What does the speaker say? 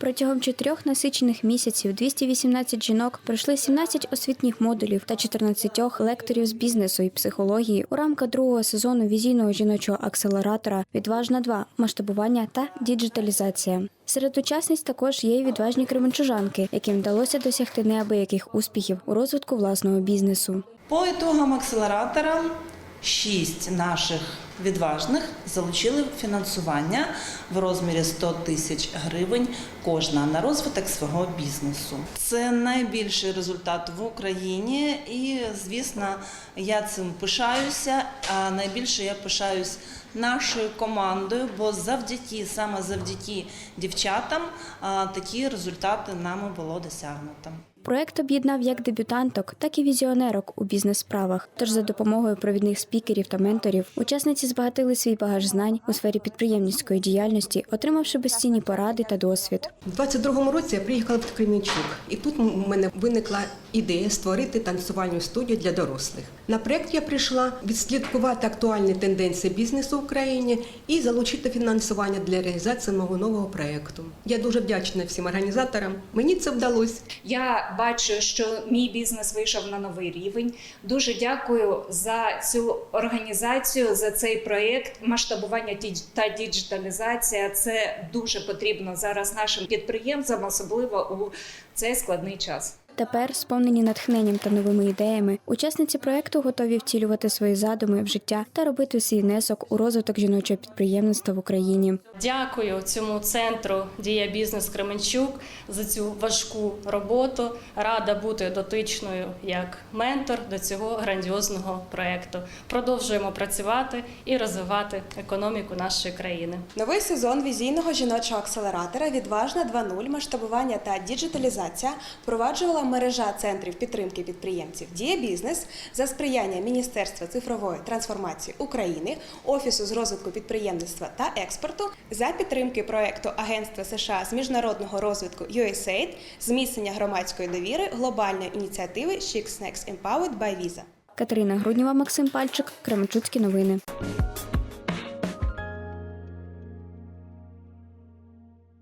Протягом чотирьох насичених місяців 218 жінок пройшли 17 освітніх модулів та 14 лекторів з бізнесу і психології у рамках другого сезону візійного жіночого акселератора Відважна 2 масштабування та діджиталізація. Серед учасниць також є й відважні кременчужанки, яким вдалося досягти неабияких успіхів у розвитку власного бізнесу. По итогам акселератора шість наших відважних залучили фінансування в розмірі 100 тисяч гривень кожна на розвиток свого бізнесу. Це найбільший результат в Україні, і звісно, я цим пишаюся. А найбільше я пишаюсь нашою командою, бо завдяки саме завдяки дівчатам такі результати нами було досягнуто. Проект об'єднав як дебютанток, так і візіонерок у бізнес-справах. Тож за допомогою провідних спікерів та менторів учасниці збагатили свій багаж знань у сфері підприємницької діяльності, отримавши безцінні поради та досвід. У 22-му році я приїхала в Кременчук, і тут у мене виникла ідея створити танцювальну студію для дорослих. На проект я прийшла відслідкувати актуальні тенденції бізнесу в Україні і залучити фінансування для реалізації мого нового проекту. Я дуже вдячна всім організаторам. Мені це вдалося. Я бачу, що мій бізнес вийшов на новий рівень. Дуже дякую за цю організацію, за цей проєкт. Масштабування та діджиталізація це дуже потрібно зараз нашим підприємцям, особливо у цей складний час. Тепер, сповнені натхненням та новими ідеями, учасниці проекту готові втілювати свої задуми в життя та робити свій внесок у розвиток жіночого підприємництва в Україні. Дякую цьому центру Дія Бізнес Кременчук за цю важку роботу. Рада бути дотичною як ментор до цього грандіозного проекту. Продовжуємо працювати і розвивати економіку нашої країни. Новий сезон візійного жіночого акселератора Відважна 2.0 масштабування та діджиталізація впроваджувала мережа центрів підтримки підприємців Дія Бізнес за сприяння Міністерства цифрової трансформації України, Офісу з розвитку підприємництва та експорту за підтримки проекту Агентства США з міжнародного розвитку USAID, зміцнення громадської довіри глобальної ініціативи Chic Snacks Empowered by Visa. Катерина Грудніва, Максим Пальчик, Кременчуцькі новини.